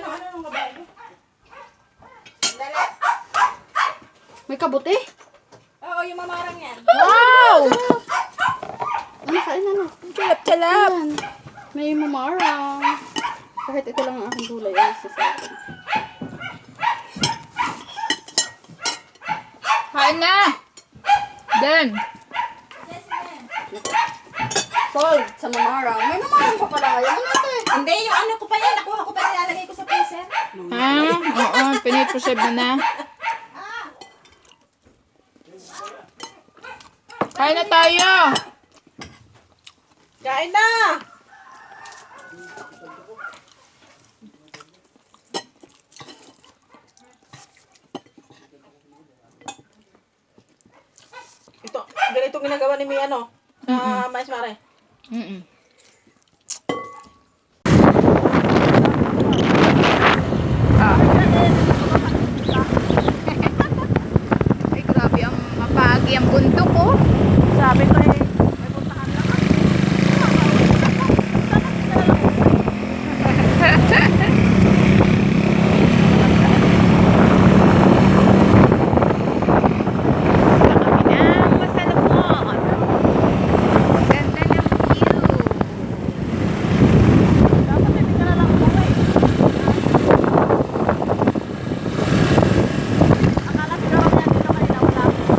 ng ano ng babae. Dala. May kabuti? Oo, yung mamarang yan. Wow! Ano kain ano? Kalap-kalap. Ayan. May mamarang. Kahit ito lang ang aking gulay. Ay, sa sa akin. Kain na! Den! Sold sa mamarang. May mamarang pa pala. Ayaw mo natin. Hindi, yung ano ko pa yan. Nakuha ko pa nilalagay ko sa freezer. Ah, oo, pinipreserve mo na. Kain na tayo! Kain na! Ito, ganito ginagawa ni Mia, no? Sa Mais Mare. Mm-mm. Ah. Ay, grabe ang mapagi ang bundok, oh. Sabi ko eh, may puntahan lang. Kami ng masalapon. Ganda ng view. Dapat hindi ka na lang buhay. Akala siguro niya dito kanina wala ako.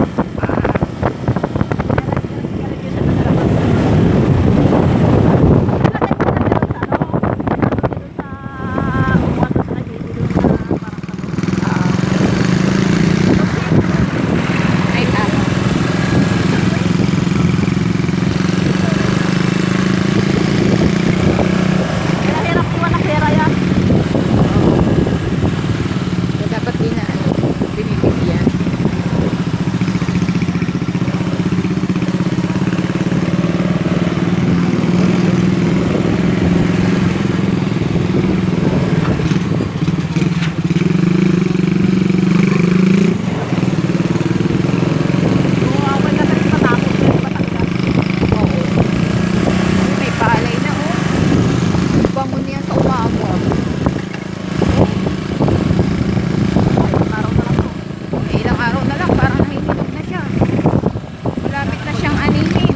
Ay, tama. So, dapat din na ano, binibigyan. Oo. May palay na, oh. Bango niya sa umaga. Eh, ilang araw na lang, parang nahihinog na siya. Malapit na siyang anihin.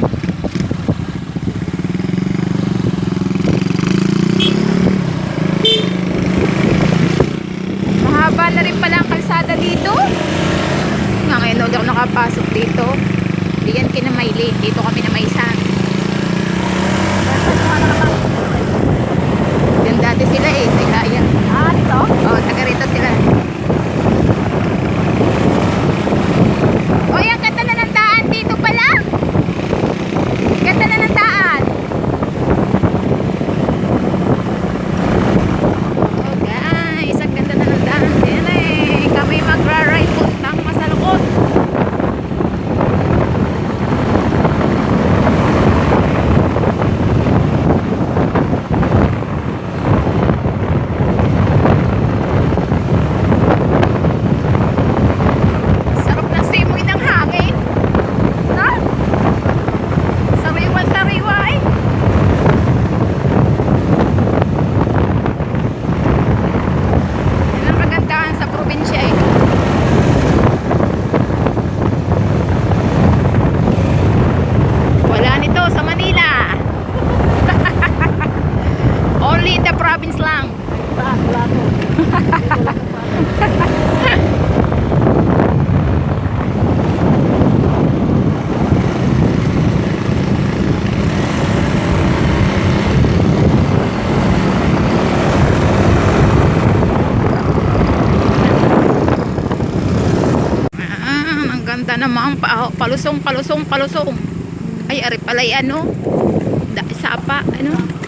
Mahaba na rin pala ang kalsada dito. Nga ngayon ulit ako nakapasok dito. Maylin. Dito kami na Maysan. Diyan dati sila eh. Sa Ilayan. Ah, dito? Oo, taga rito sila. Oy, ang ganda na ng daan dito pala. Ganda na ng daan. Oh guys, ang ganda na ng daan. Yan eh, kami magra-ride puntang masalukot. Sarap ng simoy ng hangin. Ha? Sariwa-sariwa eh. Yan ang kagandahan sa probinsya eh. Wala nito sa Manila. Only in the province lang. Saan? Wala to. Ah, ang ganda naman. Pa, palusong, palusong, palusong. Ay, ari palay ano. Da, sapa, ano.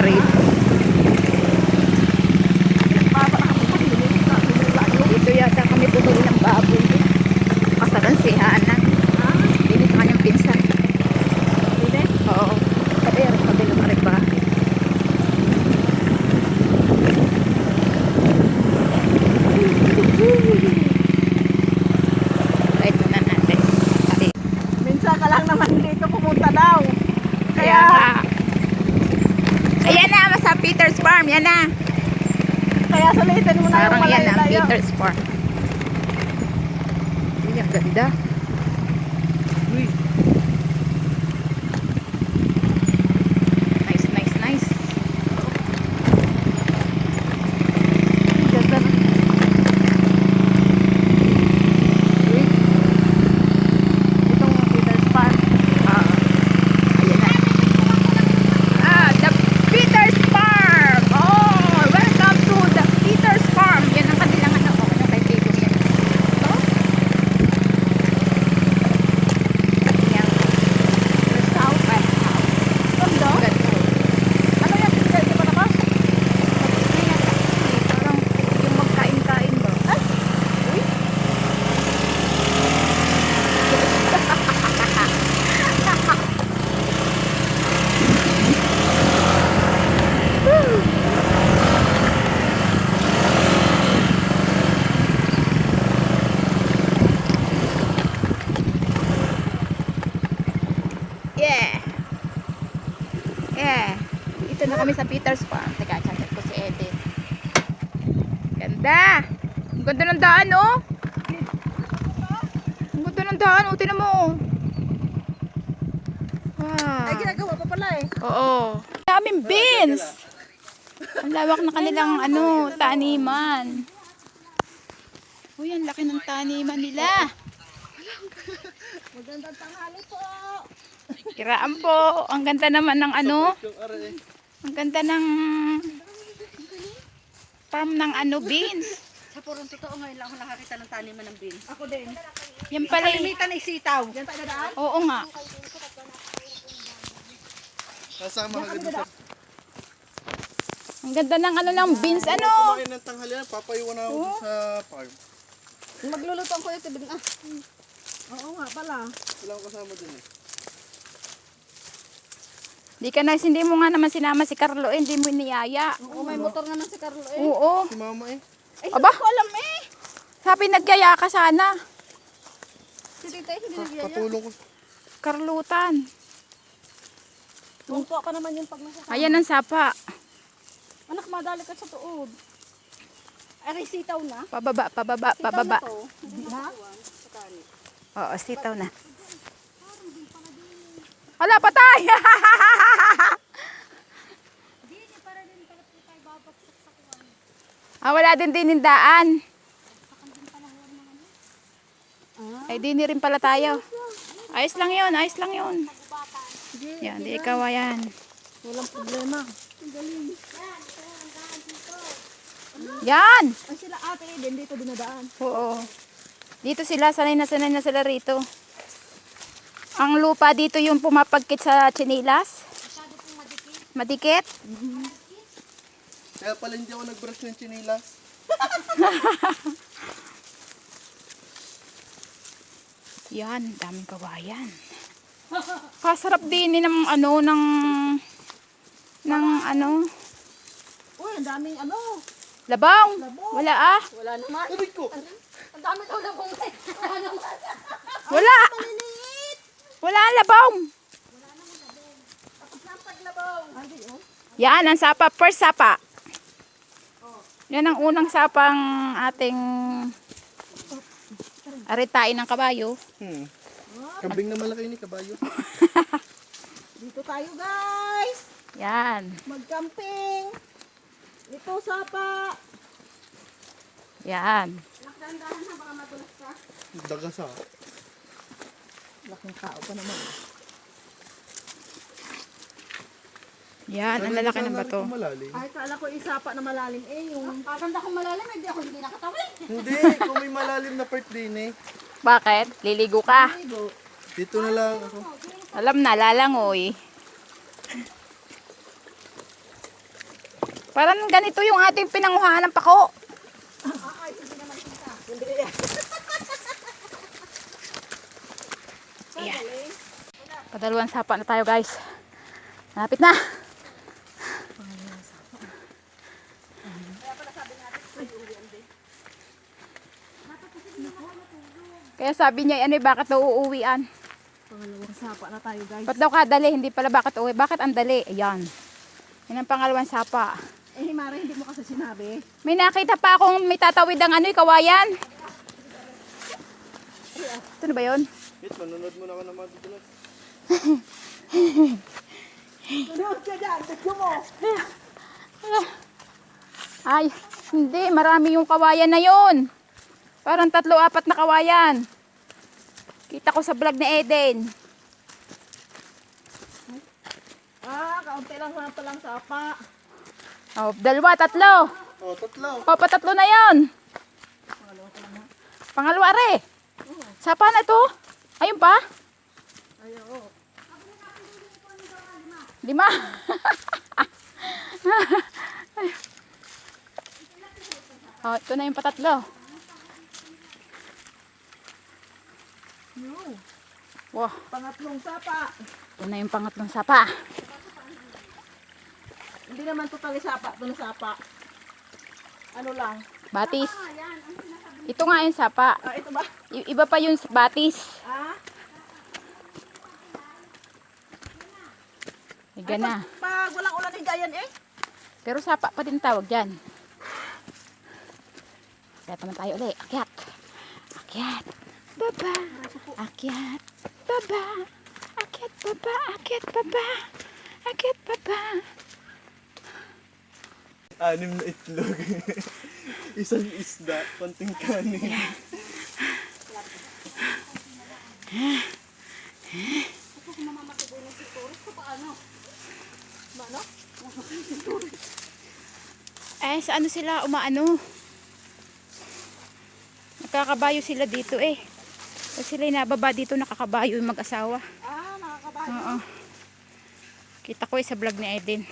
carril. Parang yan na, malayo-layo. Peter's. Uy, ang ganda. Uy. Nice, nice, nice. Ganda na. Uy. Itong Peter's Park. Ah, ayan na. Ah, the Peter's Farm. Oh, welcome to the Peter's Farm. Yan ang kanilang ano. Oh, yung kay Tito yan. Ito. Yan. Rest house. Rest house. Ganda. Ganda. Ano yan? Hindi di ba nakas? Parang yung magkain-kain ba? Uy. Yeah. Yeah. Dito na kami sa Peter's Farm. Teka, chat ko si Edith. Ganda. Ang ganda ng daan, oh. Ang ganda ng daan, oh. Tinan mo. Wow. Ay, ginagawa pa pala eh. Oo. Daming beans. Ang lawak na kanilang ano, taniman. Uy, ang laki ng taniman nila. Magandang tanghali po. Kiraan po. Ang ganda naman ng ano. Ang ganda ng farm ng ano, beans. Sa purong totoo ngayon lang ako nakakita ng taniman ng beans. Ako din. Yan pala. eh. Kalimitan ay sitaw. Yan tayo dadaan? Oo nga. Kasama ka ganun sa Ang ganda ng ano ng beans. Ano? kumain ng tanghalian, papayuan na ako sa farm. Magluluto ang kuya tibig. Ah. Oo nga pala. Wala akong kasama dun eh. Di ka na, hindi mo nga naman sinama si Carlo, eh, hindi mo iniyaya. Oo, may motor naman si Carlo eh. Oo. Si mama eh. Ay, Aba? ko alam eh. Sabi nagyaya ka sana. Si tita hindi nagyaya. Patulong ko. Karlutan. Tungko ka naman yung pag nasa Ayan ang sapa. Anak, madali ka sa tuod. Ay, sitaw na. Pababa, pababa, Sitaw pababa. na to. Oo, sitaw na. Wala, patay! ah, wala din dinindaan. Ay, dini rin pala tayo. Ayos lang yun, ayos lang yun. Yan, di ikaw ayan. Walang problema. Yan! Ay, sila ate din dito dinadaan. Oo. Dito sila, sanay na sanay na sila rito. Ang lupa dito yung pumapagkit sa chinilas. Madikit. Kaya pala hindi ako nag-brush ng chinilas. Yan, daming kawayan. Kasarap din eh ng ano, ng, ng ano, Uy, ang daming ano. labong. Wala ah. Wala naman. Aray ko! Ang dami daw na bong Wala naman. Wala. Wala ang labong. Paglabaw. Hindi oh. Yan, ang sapa. First sapa. Yan ang unang sapang ating aritain ng kabayo. Hmm. Kambing na malaki ni kabayo. Dito tayo guys. Yan. Mag-camping. Ito sapa. Yan. Nakdandahan na baka madulas ka. Dagas ah. Laking tao pa naman. Yan, ang lalaki ng bato. Malalim. Ay, kala ko isapa na malalim eh. Yung... Kakanda kong malalim, hindi ako hindi nakatawin. Hindi, kung may malalim na part din eh. Bakit? Liligo ka. Dito na lang ako. Alam na, lalangoy. Parang ganito yung ating pinanguhaan ng pako. Ayan. Padalawang sapa na tayo guys. Malapit na. Kaya sabi niya, ano, bakit daw uuwian? Pangalawang sapa na tayo guys. Ba't daw kadali? Hindi pala bakit uwi. Bakit ang dali? Ayan. Yan ang pangalawang sapa. Eh, Himara, hindi mo kasi sinabi. May nakita pa akong may tatawid ang ano, kawayan. Ito na ba yun? Wait, manonood muna ako ng mga videos. Sunod ka dyan, tigyo mo. Ay, hindi. Marami yung kawayan na yun. Parang tatlo, apat na kawayan. Kita ko sa vlog ni Eden. Ah, kaunti lang nga palang sapa. Oh, dalawa, tatlo. Oh, tatlo. O, patatlo na yon. Pangalawa re. Sapa na to. Ayun pa? Ayaw. Lima. oh, ito na yung patatlo. No. Wow, Pangatlong sapa. ito na yung pangatlong sapa. Hindi naman totally sapa. Ito na sapa. Ano lang. Batis. Ito nga yung sapa. Ah, ito ba? I- iba pa yung batis. Ah? Higa na. Pag walang ulan, higayan eh. Pero sapa pa din tawag dyan. Kaya naman tayo ulit. Akyat. Akyat. Baba. Akyat. Baba. Akyat baba. Akyat baba. Akyat baba. Anim na itlog. Isang isda, konting kanin. Eh, sa ano sila umaano? Nakakabayo sila dito eh. Kasi sila nababa dito nakakabayo yung mag-asawa. Ah, nakakabahan. Oo. Kita ko eh sa vlog ni Eden.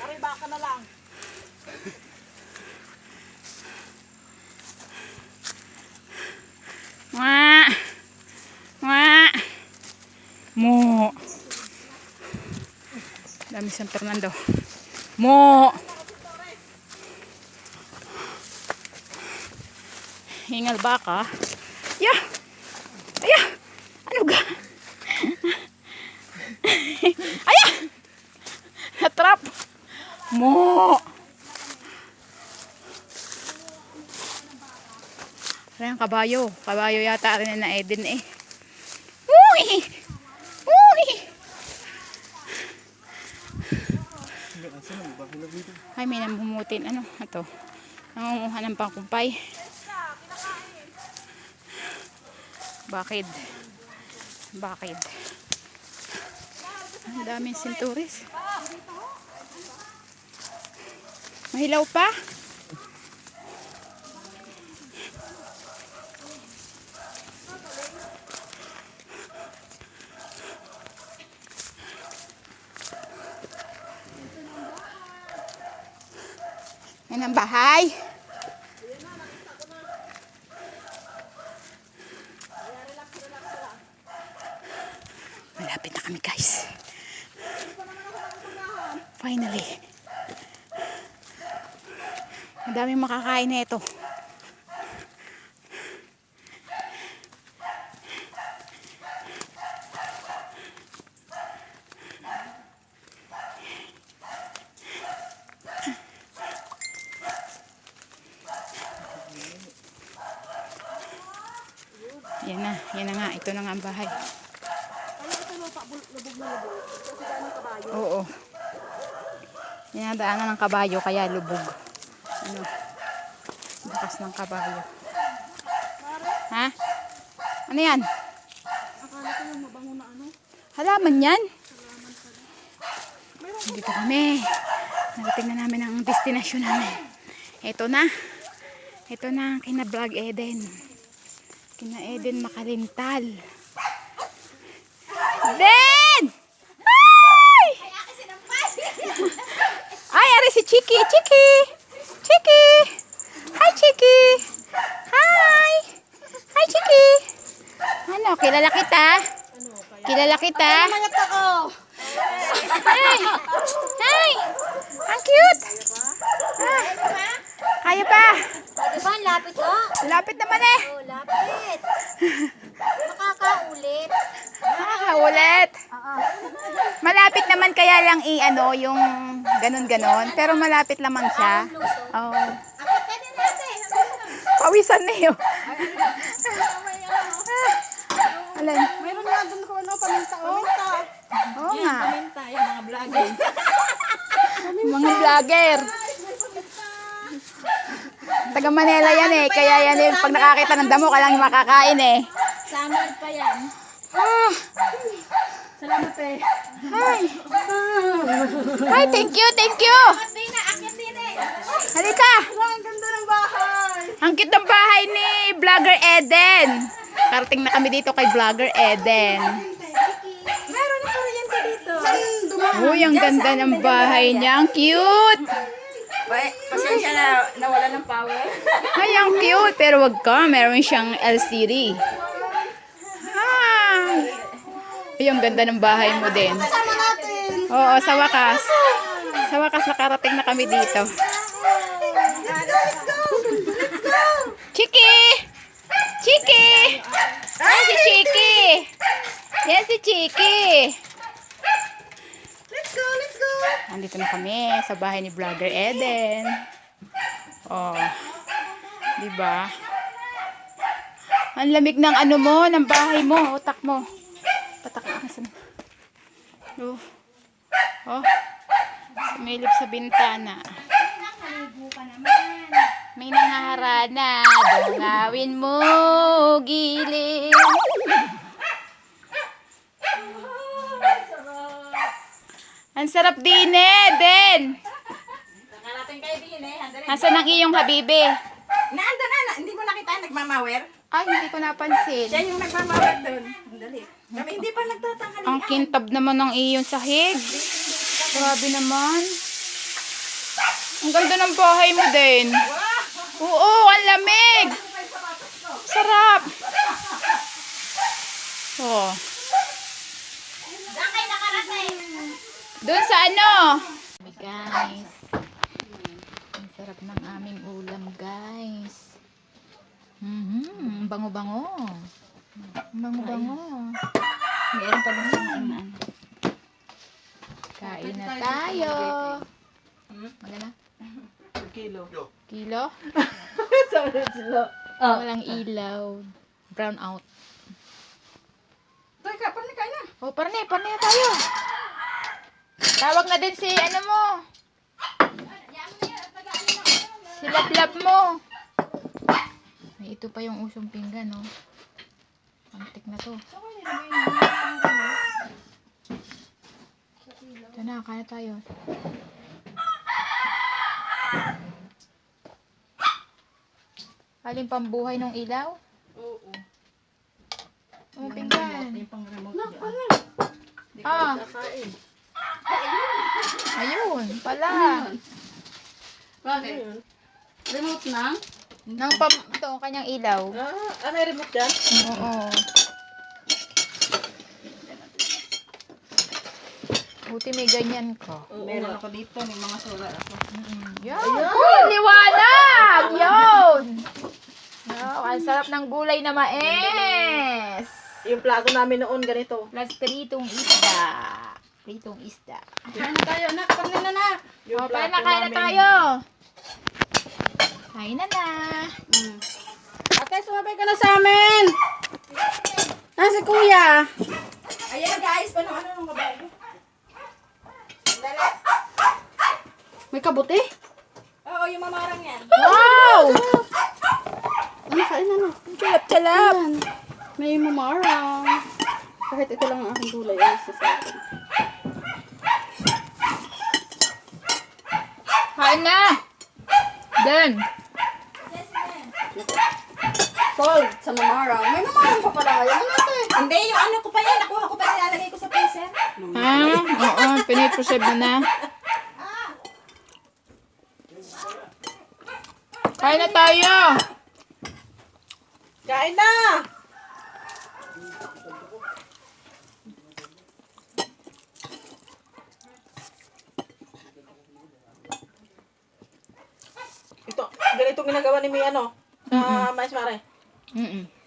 Aray, baka na lang. Mwa! Mwa! Mo! Dami San Fernando. Mo! Hingal baka. Ya! Aya! Ano ga? Aya! Natrap! Mo! Ayan, kabayo. Kabayo yata rin na Eden eh. Uy! Uy! Ay, may namumutin. Ano? Ito. Nangunguha ng pangkumpay. Bakit? Bakit? Ang daming sinturis. Mahilaw pa? Yan ang bahay. Malapit na kami guys. Finally. Ang daming makakain na ito. Yan na, yan na nga. Ito na nga ang bahay. Ano ito lupa, bul- lubog na lubog. Kasi daan ng kabayo. Oo. Dinadaanan ng kabayo kaya lubog. Ano? ng kabayo. Ha? Ano yan? Akala ko yung mabango na ano? Halaman yan? Halaman pala. Dito kami. Narating na namin ang destination namin. Ito na. Ito na ang kina Vlog Eden. Kina Eden Makalintal. Eden! Ay! Ay, ari si Chiki! Chiki! Chiki! Chiki! Hi! Hi, Chiki! Ano, kilala kita? Kilala kita? Mangat ako! Hi! Hi! Ang cute! Ah, kaya pa? Kaya pa, lapit ko. Lapit naman eh. Oh, lapit. Makakaulit. Makakaulit. Ah, ah. Malapit naman kaya lang i-ano yung ganun-ganon. Pero malapit lamang siya. Ah, oh. Pawisan na yun. Alin? Mayroon nga doon ko ano, paminta. Paminta. Oo nga. Paminta, yung mga vlogger. Mga vlogger. Taga Manila yan eh. Kaya yan eh. Pag nakakita ng damo, ka lang makakain eh. Summer pa yan. Ah, Salamat eh. hi. Hi, thank you, thank you. Din na, akin din eh. Halika. Ang cute ng bahay ni Vlogger Eden. Karating na kami dito kay Vlogger Eden. Meron na kuryente dito. Uy, ang ganda ng bahay niya. Ang cute. Pasensya na, nawala ng power. Ay, ang cute. Pero wag ka, meron siyang LCD. Hi. Ay, ang ganda ng bahay mo din. Oo, sa wakas. Sa wakas nakarating na kami dito. Chiki! Chiki! Yan si Chiki! Yan si Chiki! Let's go, let's go. Andito na kami sa bahay ni Vlogger Eden. Oh. 'Di ba? Ang lamig ng ano mo, ng bahay mo, utak mo. Patak na sa Oh. Oh. Sumilip sa bintana. May nangaharana, dungawin mo, gilid. Ang sarap din eh, Den. Nakarating kayo din eh. Nasaan ang iyong habibi? Naanda na, na, hindi mo nakita nagmamawer? Ay, hindi ko napansin. Siya yung nagmamawer doon. Handali. Kami hindi pa nagtatanghali. Ang kintab naman ng iyong sahig. Grabe naman. Ang ganda ng bahay mo din. Oo, ang lamig. Sarap. Oh. Doon sa ano? Guys. Ang sarap ng aming ulam, guys. Mhm, bango-bango. Ang Bango-bango. Meron pa din siyang ano. Kain na tayo. Magana? Kilo. Kilo? Sorry, silo. Walang ilaw. Brown out. Teka, paano kain na? Oh, parne, parne na tayo. Tawag na din si ano mo. Si lablab mo. Ito pa yung usong pinggan, no? Antik na to. Ito na, kaya tayo. Alin pambuhay ng ilaw? Oo. Oh, pinggan. pang remote Ah, ayun, pala. Bakit? Remote na? Nang pam, ito, ang kanyang ilaw. Ah, ah, may remote dyan? Oo. Buti may ganyan ka. Meron ako dito, may mga sura ako. Yan. Uy, liwanag! Yun! Wow, ang sarap ng gulay na mais. Yung plato namin noon, ganito. Plus pritong isda. Pritong isda. Kain na tayo, anak. Paano na, anak? O, paano na kain na tayo? Kain na na. Ate, sumabay ka na sa amin. Ah, si kuya. Ayan guys, paano ano nung babae? May kabuti? Oo, yung mamarang yan. Wow! Ano, kain na na. Kalap-kalap. Ayan. May mamarang. Kahit ito lang ang aking gulay, ayos na sa akin. Kain na. Then, Sold sa mamarang. May mamarang pa pala ngayon. Ano ate? Hindi, yung ano ko pa yan. Nakuha ko pa nilalagay ko sa freezer. ha? Oo, pinipreserve mo na. Kain na tayo. Kain na! Ito, ganito ginagawa ni May ano, sa mm -mm. mais mare. Mm-mm.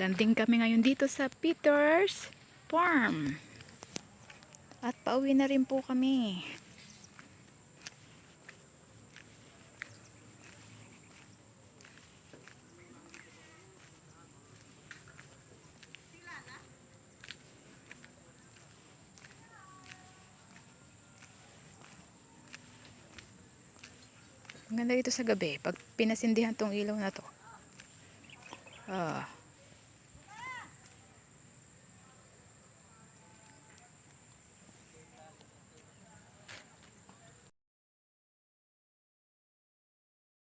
Naglanding kami ngayon dito sa Peters Farm. At pauwi na rin po kami. Ang ganda dito sa gabi. Pag pinasindihan tong ilaw na to. Ah.